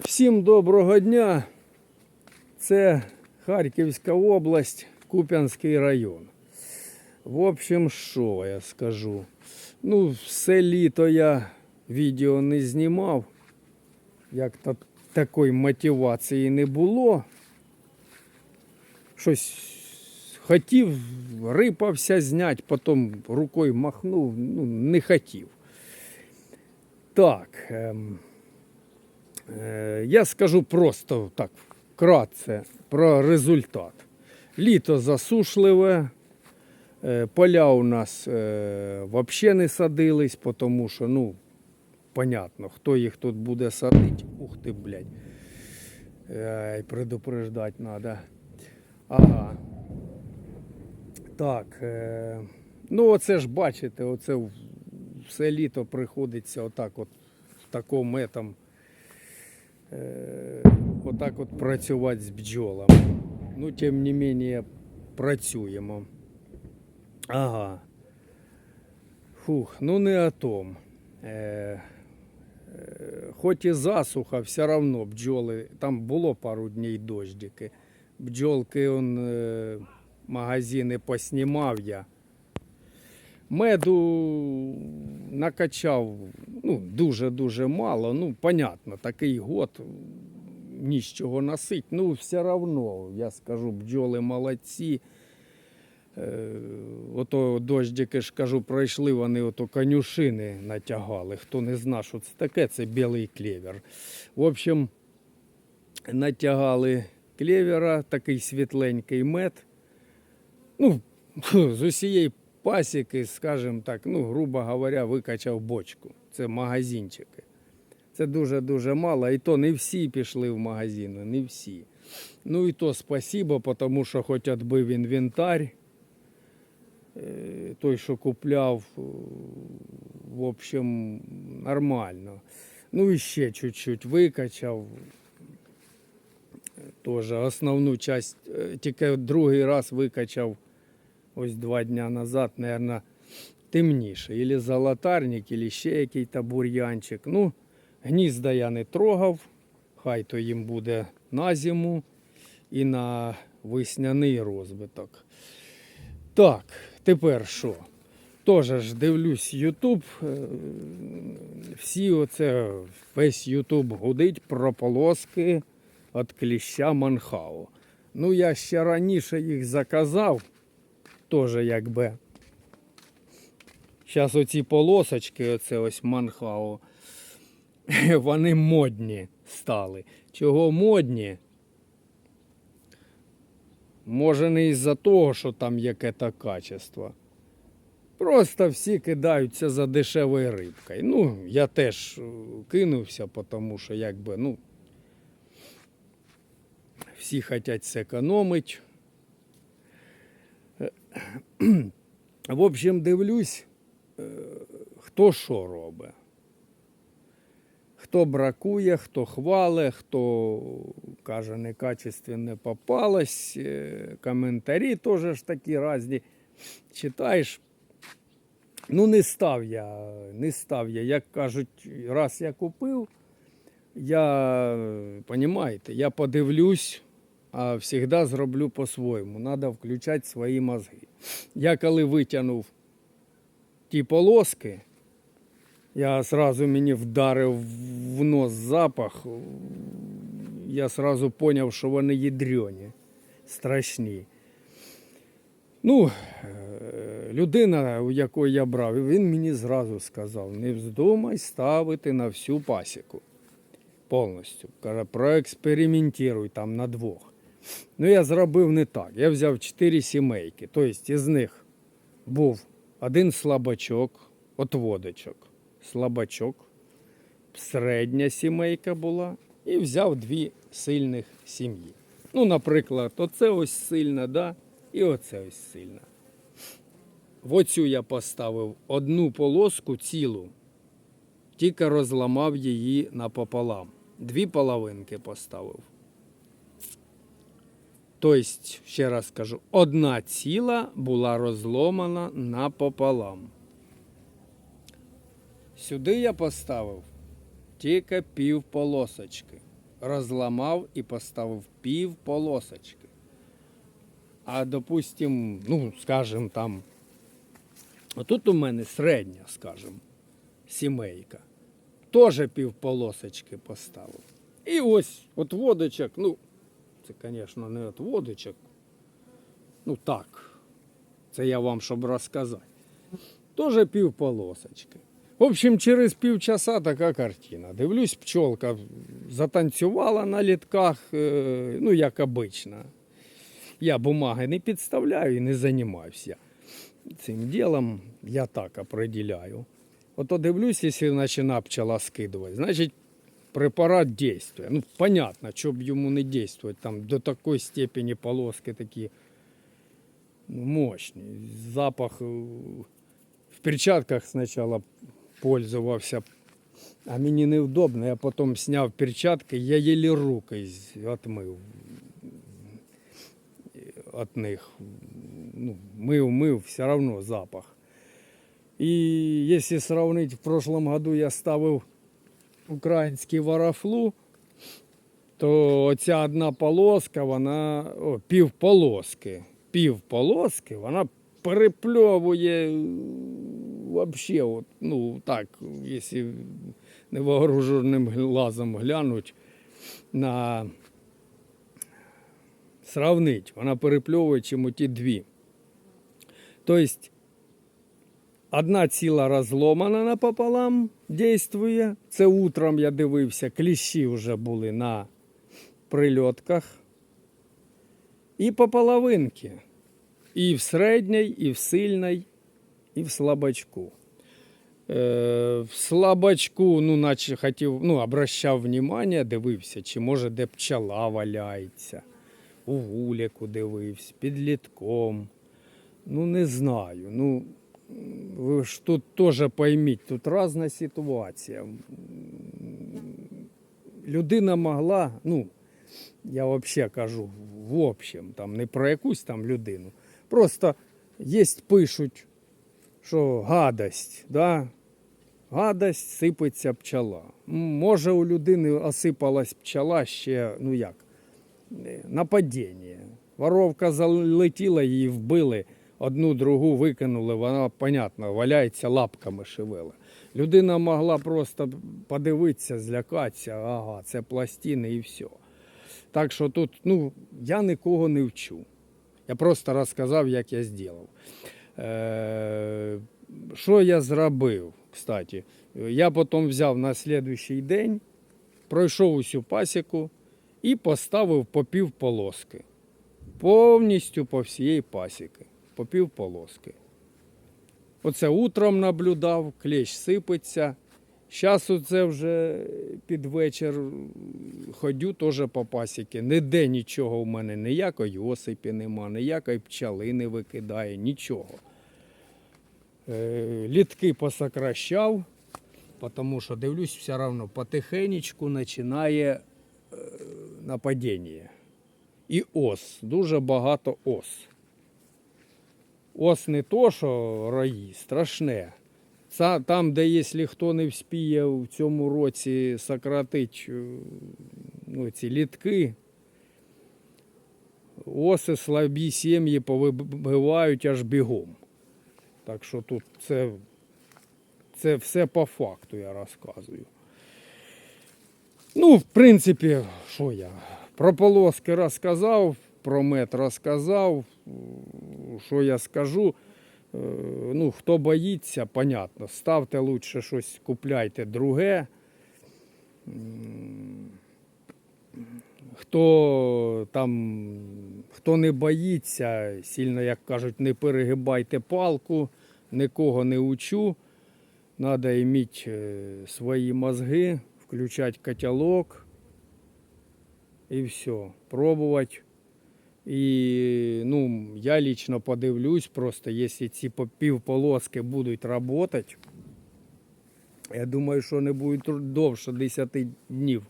Всім доброго дня. Це Харківська область, Куп'янський район. В общем, що я скажу? Ну, все літо я відео не знімав. Як то такої мотивації не було. Щось хотів, рипався зняти, потім рукою махнув, ну, не хотів. Так. Ем... Е, Я скажу просто так, вкратце про результат. Літо засушливе, е, поля у нас взагалі не садились, тому що, ну, понятно, хто їх тут буде садити. Ух ти, блядь. Предупреждати треба. Ага. Так. Е... Ну, оце ж бачите, оце все літо приходиться отак от в такому етому е, отак от працювати з бджолами. Ну, тим не менее, працюємо. Ага. Фух, ну не о том. Е, е, хоч і засуха, все равно бджоли, там було пару днів дождики. Бджолки он, е, магазини поснімав я. Меду накачав ну, дуже-дуже мало. Ну, понятно, такий год ні з чого носить. Ну, все равно, я скажу, бджоли молодці. Е, ото дождики ж кажу, пройшли, вони ото конюшини натягали. Хто не знає, що це таке, це білий клевер. В общем, натягали клевера, такий світленький мед. Ну, з усієї пасіки, скажімо так, ну, грубо говоря, викачав бочку. Це магазинчики. Це дуже-дуже мало. І то не всі пішли в магазини, не всі. Ну і то спасибо, тому що хоч відбив інвентар. Е, Той, що купляв, е, в общем, нормально. Ну і ще чуть-чуть викачав. Тоже основну часть, е, тільки другий раз викачав ось два дня назад, наверное, темніше. Ілі золотарник, ілі ще який то бур'янчик. Ну, гнізда я не трогав, хай то їм буде на зиму і на весняний розвиток. Так, тепер що? Тоже ж дивлюсь Ютуб. е, Всі оце, весь Ютуб гудить про полоски від кліща Манхау. Ну, я ще раніше їх заказав, теж якби. Зараз оці полосочки, оце ось Манхау, вони модні стали. Чого модні? Може не із-за того, що там яке-то качество. Просто всі кидаються за дешевою рибкою. Ну, я теж е, кинувся, тому що якби, ну, всі хочуть зекономити. В общем, дивлюсь, е, хто що робить. Хто бракує, хто хвале, хто каже, некачественне попалось. Е, Коментарі теж ж такі різні. Читаєш. Ну, не став я, не став я. Як кажуть, раз я купив, я, розумієте, я подивлюсь, а завжди зроблю по-своєму. Треба включати свої мозги. Я коли витягнув ті полоски, я одразу мені вдарив в нос запах. Я одразу зрозумів, що вони ядрені, страшні. Ну, е, людина, у якої я брав, він мені зразу сказав: не вздумай ставити на всю пасіку. Повністю. Каже, проекспериментуй там на двох. Ну, я зробив не так. Я взяв чотири сімейки. Тобто із них був один слабачок, отводочок, слабачок, середня сімейка була, і взяв дві сильних сім'ї. Ну, наприклад, оце ось сильна, да? і оце ось сильна. В оцю я поставив одну полоску цілу, тільки розламав її напополам. Дві половинки поставив. Тобто, ще раз кажу, одна ціла була розломана напополам. Сюди я поставив тільки пів полосочки. розламав і поставив пів полосочки. А допустим, ну, скажем, там, отут у мене середня, скажем, сімейка. Теж пів полосочки поставив. І ось от водочок, ну, це, звісно, не от водочок. Ну так. Це я вам, щоб розказати. Теж пів полосочки. В общем, через півчаса така картина. Дивлюсь, пчолка затанцювала на літках, е, ну, як обично. Я бумаги не підставляю і не займаюся цим ділом. Я так определяю. Ото дивлюсь, якщо починає пчела скидувати, значить препарат дійствує. Ну, понятно, що б йому не дійствувати. Там до такої степені полоски такі ну, мощні. Запах е, в перчатках спочатку пользувався, а мені невдобно. Я потім зняв перчатки, я єлі рукою відмив от них. Ну, мив, мив, все одно запах. І якщо сравнити, в прошлом году я ставив український варафлу, то оця одна полоска, вона о, пів полоски. Пів полоски, вона перепльовує вообще, от, ну так, якщо невооруженим глазом глянуть на сравнить, вона перепльовує чим ті дві. Тобто одна ціла розломана напополам дійствує. Це утром я дивився, кліщі вже були на прильотках. І по половинки. І в середній, і в сильній, і в слабачку. Е, в слабачку, ну, наче хотів, ну, обращав внимание, дивився, чи може де пчела валяється. У вулику дивився, під літком. Ну, не знаю. Ну, ви ж тут теж пойміть, тут різна ситуація. Людина могла, ну, я взагалі кажу, в общем, там, не про якусь там людину. Просто є пишуть, що гадость, да? гадость сипеться пчела. Може, у людини осипалась пчела ще, ну як, е, нападіння. Воровка залетіла, її вбили, одну другу викинули, вона, понятно, валяється, лапками шевела. Людина могла просто подивитися, злякатися, ага, це пластини і все. Так що тут, ну, я нікого не вчу. Я просто розказав, як я зробив. Е, що я зробив, кстати? Я потім взяв на слідуючий день, пройшов усю пасіку і поставив по пів полоски. Повністю по всієї пасіки. По пів полоски. Оце утром наблюдав, клещ сипеться. Зараз оце вже під вечір ходю теж по пасіки. Ніде нічого у мене, ніякої осипі нема, ніякої пчали не викидає, нічого. Е, Літки посокращав, тому що дивлюсь, все одно потихенечку починає е, нападіння. І ос, дуже багато ос. Ос не то, що рої, страшне. Са- Там, де якщо хто не вспіє в цьому році сократить е, ну, ці літки, оси слабі сім'ї повибивають аж бігом. Так що тут це, це все по факту я розказую. Ну, в принципі, що я? Про полоски розказав, про мед розказав. Що я скажу? Е, Ну, хто боїться, понятно. Ставте лучше щось, купляйте друге. Хто там, хто не боїться, сильно, як кажуть, не перегибайте палку, нікого не учу. Надо иметь э, свої мозги, включати котелок і все, пробувати. І ну, я лично подивлюсь, просто якщо ці півполоски будуть працювати, я думаю, що вони будуть довше 10 днів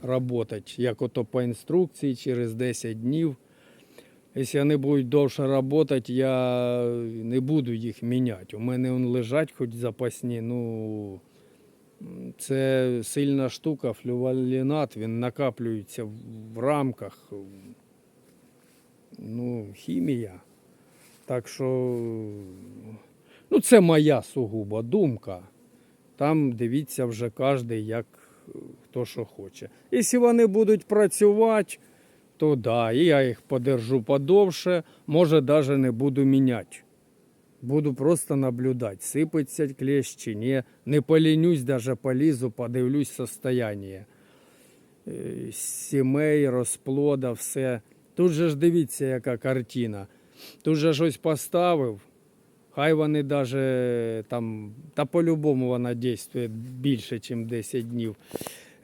працювати, як ото по інструкції через 10 днів. Якщо вони будуть довше працювати, я не буду їх міняти. У мене вони лежать хоч запасні, ну Це сильна штука, флювалінат, він накаплюється в рамках. Ну, хімія. Так що, ну, це моя сугуба думка. Там дивіться вже кожен, як хто що хоче. Якщо вони будуть працювати, то да, і я їх подержу подовше, може навіть не буду міняти. Буду просто наблюдати, сипеться клещ чи ні. Не полінюсь, даже полізу, подивлюсь состояние. Е, Сімей, розплода, все. Тут же ж дивіться, яка картина. Тут же щось поставив. Хай вони даже там, та по-любому вона дійствує більше, ніж 10 днів.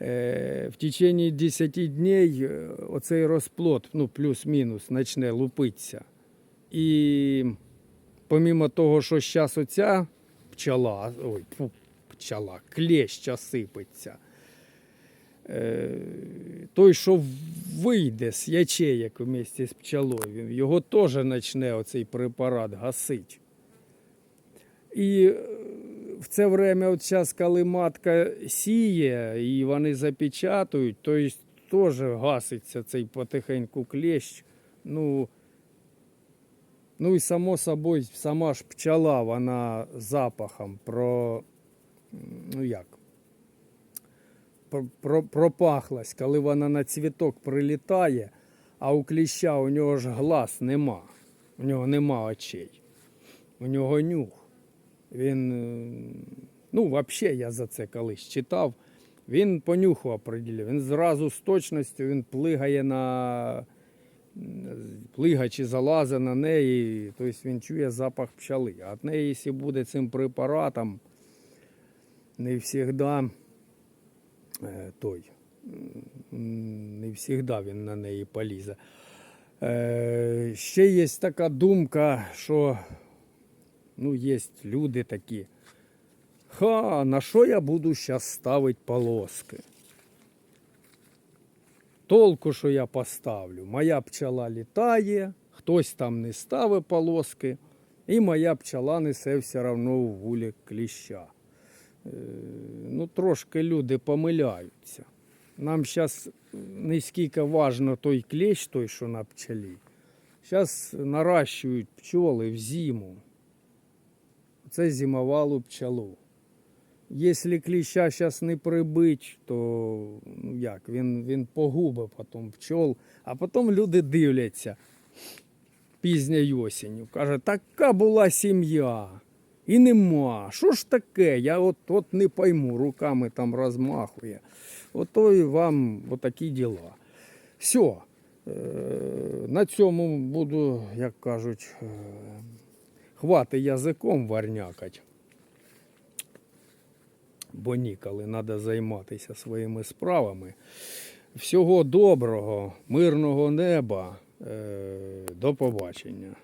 Е, в течение 10 днів е, оцей розплод, ну плюс-мінус, почне лупитися. І помімо того, що зараз оця пчела, ой, пчела, клеща сипеться. Е, той, що вийде з ячеєк вместе з пчелою, його теж почне оцей препарат гасити. І е, в це время, от зараз, коли матка сіє і вони запечатують, то теж гаситься цей потихеньку клещ. Ну, ну і само собою, сама ж пчела, вона запахом про, ну як, пропахлась, коли вона на цвіток прилітає, а у кліща у нього ж глаз нема, у нього нема очей, у нього нюх. Він, е, ну, взагалі, я за це колись читав. Він по нюху определив. Він зразу з точністю він плигає на плига чи залазить на неї, тобто він чує запах пчели. А от неї, якщо буде цим препаратом, не завжди той, не завжди він на неї полізе. Е, ще є така думка, що ну, є люди такі. Ха, на що я буду зараз ставити полоски? Толку, що я поставлю. Моя пчела літає, хтось там не ставить полоски, і моя пчела несе все одно в вулик кліща. Е, ну, трошки люди помиляються. Нам зараз не скільки важно той клещ, той, що на пчелі. Зараз наращують пчоли в зиму. Це зимовалу пчелу. Якщо кліща зараз не прибить, то ну як, він, він погубить потім пчол, а потім люди дивляться пізньою осінню. Каже, така була сім'я. І нема. Що ж таке? Я от, от не пойму, руками там розмахує. Ото і вам отакі діла. Все. На цьому буду, як кажуть, е, хвати язиком варнякать. Бо ніколи треба займатися своїми справами. Всього доброго, мирного неба. Е, До побачення.